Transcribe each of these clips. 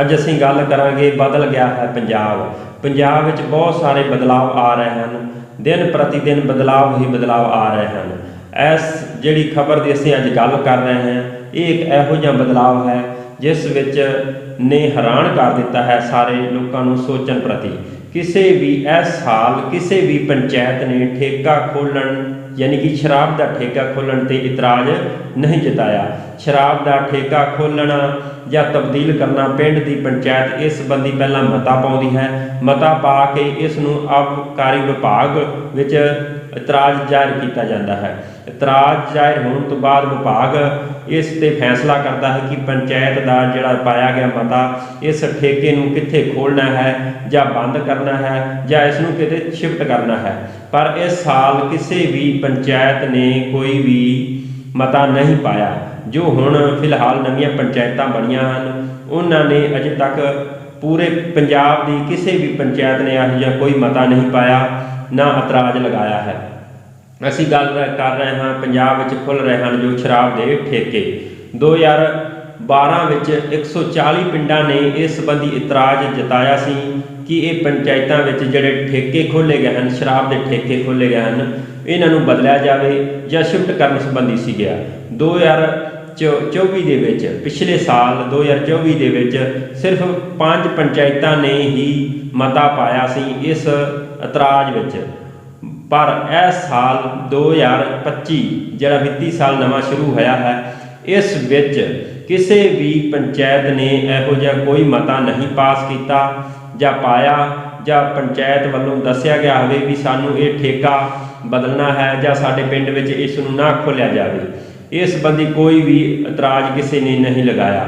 ਅੱਜ ਅਸੀਂ ਗੱਲ ਕਰਾਂਗੇ ਬਦਲ ਗਿਆ ਹੈ ਪੰਜਾਬ। ਪੰਜਾਬ ਵਿੱਚ ਬਹੁਤ ਸਾਰੇ ਬਦਲਾਅ ਆ ਰਹੇ ਹਨ। ਦਿਨ ਪ੍ਰਤੀ ਦਿਨ ਬਦਲਾਅ ਹੀ ਬਦਲਾਅ ਆ ਰਹੇ ਹਨ। ਇਸ ਜਿਹੜੀ ਖਬਰ ਦੀ ਅਸੀਂ ਅੱਜ ਗੱਲ ਕਰ ਰਹੇ ਹਾਂ, ਇਹ ਇੱਕ ਇਹੋ ਜਿਹਾ ਬਦਲਾਅ ਹੈ, ਜਿਸ ਵਿੱਚ ਨੇ ਹੈਰਾਨ ਕਰ ਦਿੱਤਾ ਹੈ ਸਾਰੇ ਲੋਕਾਂ ਨੂੰ ਸੋਚਣ ਪ੍ਰਤੀ। ਕਿਸੇ ਵੀ ਇਸ ਸਾਲ ਕਿਸੇ ਵੀ ਪੰਚਾਇਤ ਨੇ ਠੇਕਾ ਖੋਲਣ ਯਾਨੀ ਕਿ ਸ਼ਰਾਬ ਦਾ ਠੇਕਾ ਖੋਲਣ ਤੇ ਇਤਰਾਜ਼ ਨਹੀਂ ਜਤਾਇਆ। ਸ਼ਰਾਬ ਦਾ ਠੇਕਾ ਖੋਲਣਾ ਜਾਂ ਤਬਦੀਲ ਕਰਨਾ ਪਿੰਡ ਦੀ ਪੰਚਾਇਤ ਇਸ ਸੰਬੰਧੀ ਪਹਿਲਾਂ ਮਤਾ ਪਾਉਂਦੀ ਹੈ। ਮਤਾ ਪਾ ਕੇ ਇਸ ਨੂੰ ਆਬਕਾਰੀ ਵਿਭਾਗ ਵਿੱਚ ਇਤਰਾਜ਼ ਜ਼ਾਹਿਰ ਕੀਤਾ ਜਾਂਦਾ ਹੈ। ਇਤਰਾਜ਼ ਜ਼ਾਹਿਰ ਹੋਣ ਤੋਂ ਬਾਅਦ ਵਿਭਾਗ ਇਸ ਤੇ ਫੈਸਲਾ ਕਰਦਾ ਹੈ ਕਿ ਪੰਚਾਇਤ ਦਾ ਜਿਹੜਾ ਪਾਇਆ ਗਿਆ ਮਤਾ ਇਸ ਠੇਕੇ ਨੂੰ ਕਿੱਥੇ ਖੋਲਣਾ ਹੈ ਜਾਂ ਬੰਦ ਕਰਨਾ ਹੈ ਜਾਂ ਇਸ ਨੂੰ ਕਿਤੇ ਸ਼ਿਫਟ ਕਰਨਾ ਹੈ। ਪਰ ਇਸ ਸਾਲ ਕਿਸੇ ਵੀ ਪੰਚਾਇਤ ਨੇ ਕੋਈ ਵੀ ਮਤਾ ਨਹੀਂ ਪਾਇਆ। ਜੋ ਹੁਣ ਫਿਲਹਾਲ ਨਵੀਆਂ ਪੰਚਾਇਤਾਂ ਬਣੀਆਂ ਹਨ, ਉਹਨਾਂ ਨੇ ਅਜੇ ਤੱਕ ਪੂਰੇ ਪੰਜਾਬ ਦੀ ਕਿਸੇ ਵੀ ਪੰਚਾਇਤ ਨੇ ਇਹੋ ਜਿਹਾ ਕੋਈ ਮਤਾ ਨਹੀਂ ਪਾਇਆ, ਨਾ ਇਤਰਾਜ਼ ਲਗਾਇਆ ਹੈ। ਅਸੀਂ ਗੱਲ ਕਰ ਰਹੇ ਹਾਂ, ਪੰਜਾਬ ਵਿੱਚ ਖੁੱਲ ਰਹੇ ਹਨ ਜੋ ਸ਼ਰਾਬ ਦੇ ਠੇਕੇ। 2012 ਵਿੱਚ 140 ਪਿੰਡਾਂ ਨੇ ਇਸ ਸੰਬੰਧੀ ਇਤਰਾਜ਼ ਜਤਾਇਆ ਸੀ ਕਿ ਇਹ ਪੰਚਾਇਤਾਂ ਵਿੱਚ ਜਿਹੜੇ ਠੇਕੇ ਖੋਲੇ ਗਏ ਹਨ, ਸ਼ਰਾਬ ਦੇ ਠੇਕੇ ਖੋਲੇ ਗਏ ਹਨ ਇਹਨਾਂ ਨੂੰ ਬਦਲਿਆ ਜਾਵੇ ਜਾਂ ਸ਼ਿਫਟ ਕਰਨ ਸੰਬੰਧੀ ਸੀ ਗਿਆ। 2024 ਦੇ ਵਿੱਚ, ਪਿਛਲੇ ਸਾਲ 2024 ਦੇ ਵਿੱਚ ਸਿਰਫ ਪੰਜ ਪੰਚਾਇਤਾਂ ਨੇ ਹੀ ਮਤਾ ਪਾਇਆ ਸੀ ਇਸ ਇਤਰਾਜ਼ ਵਿੱਚ। ਪਰ ਇਸ ਸਾਲ 2025 ਜਿਹੜਾ ਵਿੱਤੀ ਸਾਲ ਨਵਾਂ ਸ਼ੁਰੂ ਹੋਇਆ ਹੈ, ਇਸ ਵਿੱਚ ਕਿਸੇ ਵੀ ਪੰਚਾਇਤ ਨੇ ਇਹੋ ਜਿਹਾ ਕੋਈ ਮਤਾ ਨਹੀਂ ਪਾਸ ਕੀਤਾ ਜਾਂ ਪਾਇਆ। ਜਾਂ ਪੰਚਾਇਤ ਵੱਲੋਂ ਦੱਸਿਆ ਗਿਆ ਹੋਵੇ ਵੀ ਸਾਨੂੰ ਇਹ ਠੇਕਾ ਬਦਲਣਾ ਹੈ ਜਾਂ ਸਾਡੇ ਪਿੰਡ ਵਿੱਚ ਇਸ ਨੂੰ ਨਾ ਖੋਲਿਆ ਜਾਵੇ, ਇਸ ਸੰਬੰਧੀ ਕੋਈ ਵੀ ਇਤਰਾਜ਼ ਕਿਸੇ ਨੇ ਨਹੀਂ ਲਗਾਇਆ।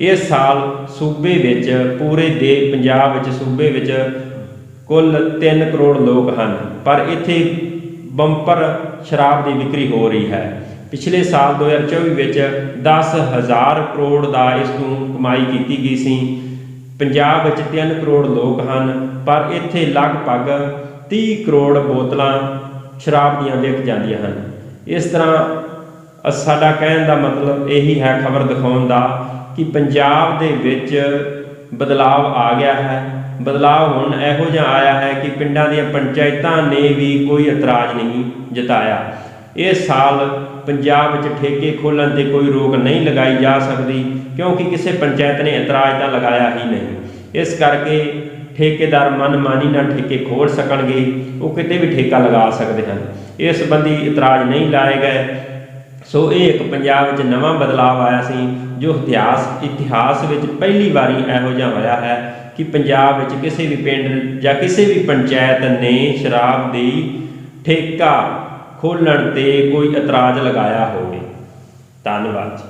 ਇਸ ਸਾਲ ਸੂਬੇ ਵਿੱਚ, ਪੂਰੇ ਦੇ ਪੰਜਾਬ ਵਿੱਚ, ਸੂਬੇ ਵਿੱਚ ਕੁੱਲ 3 ਕਰੋੜ ਲੋਕ ਹਨ, ਪਰ ਇੱਥੇ ਬੰਪਰ ਸ਼ਰਾਬ ਦੀ ਵਿਕਰੀ ਹੋ ਰਹੀ ਹੈ। ਪਿਛਲੇ ਸਾਲ 2024 ਵਿੱਚ 10000 ਕਰੋੜ ਦਾ ਇਸ ਨੂੰ ਕਮਾਈ ਕੀਤੀ ਗਈ ਸੀ। ਪੰਜਾਬ ਵਿੱਚ 3 ਕਰੋੜ ਲੋਕ ਹਨ, ਪਰ ਇੱਥੇ ਲਗਭਗ 30 ਕਰੋੜ ਬੋਤਲਾਂ ਸ਼ਰਾਬ ਦੀਆਂ ਵਿਕ ਜਾਂਦੀਆਂ ਹਨ। ਇਸ ਤਰ੍ਹਾਂ ਸਾਡਾ ਕਹਿਣ ਦਾ ਮਤਲਬ ਇਹੀ ਹੈ ਖਬਰ ਦਿਖਾਉਣ ਦਾ ਕਿ ਪੰਜਾਬ ਦੇ ਵਿੱਚ ਬਦਲਾਵ ਆ ਗਿਆ ਹੈ। ਬਦਲਾਵ ਹੁਣ ਇਹੋ ਜਿਹਾ ਆਇਆ ਹੈ ਕਿ ਪਿੰਡਾਂ ਦੀਆਂ ਪੰਚਾਇਤਾਂ ਨੇ ਵੀ ਕੋਈ ਇਤਰਾਜ਼ ਨਹੀਂ ਜਤਾਇਆ। ਇਸ ਸਾਲ ਪੰਜਾਬ ਵਿੱਚ ਠੇਕੇ ਖੋਲ੍ਹਣ ਤੇ ਕੋਈ ਰੋਕ ਨਹੀਂ ਲਗਾਈ ਜਾ ਸਕਦੀ, ਕਿਉਂਕਿ ਕਿਸੇ ਪੰਚਾਇਤ ਨੇ ਇਤਰਾਜ਼ ਤਾਂ ਲਗਾਇਆ ਹੀ ਨਹੀਂ। ਇਸ ਕਰਕੇ ਠੇਕੇਦਾਰ ਮਨਮਾਨੀ ਨਾਲ ਠੇਕੇ ਖੋਲ ਸਕਣਗੇ, ਉਹ ਕਿਤੇ ਵੀ ਠੇਕਾ ਲਗਾ ਸਕਦੇ ਹਨ। ਇਸ ਸੰਬੰਧੀ ਇਤਰਾਜ਼ ਨਹੀਂ ਲਾਏ ਗਏ। ਸੋ ਇਹ ਇੱਕ ਪੰਜਾਬ ਵਿੱਚ ਨਵਾਂ ਬਦਲਾਅ ਆਇਆ ਸੀ, ਜੋ ਇਤਿਹਾਸ ਇਤਿਹਾਸ ਵਿੱਚ ਪਹਿਲੀ ਵਾਰੀ ਇਹੋ ਜਿਹਾ ਹੋਇਆ ਹੈ ਕਿ ਪੰਜਾਬ ਵਿੱਚ ਕਿਸੇ ਵੀ ਪਿੰਡ ਜਾਂ ਕਿਸੇ ਵੀ ਪੰਚਾਇਤ ਨੇ ਸ਼ਰਾਬ ਦੀ ਠੇਕਾ ਖੋਲ੍ਹਣ ਤੇ ਕੋਈ ਇਤਰਾਜ਼ ਲਗਾਇਆ ਹੋਵੇ। ਧੰਨਵਾਦ ਜੀ।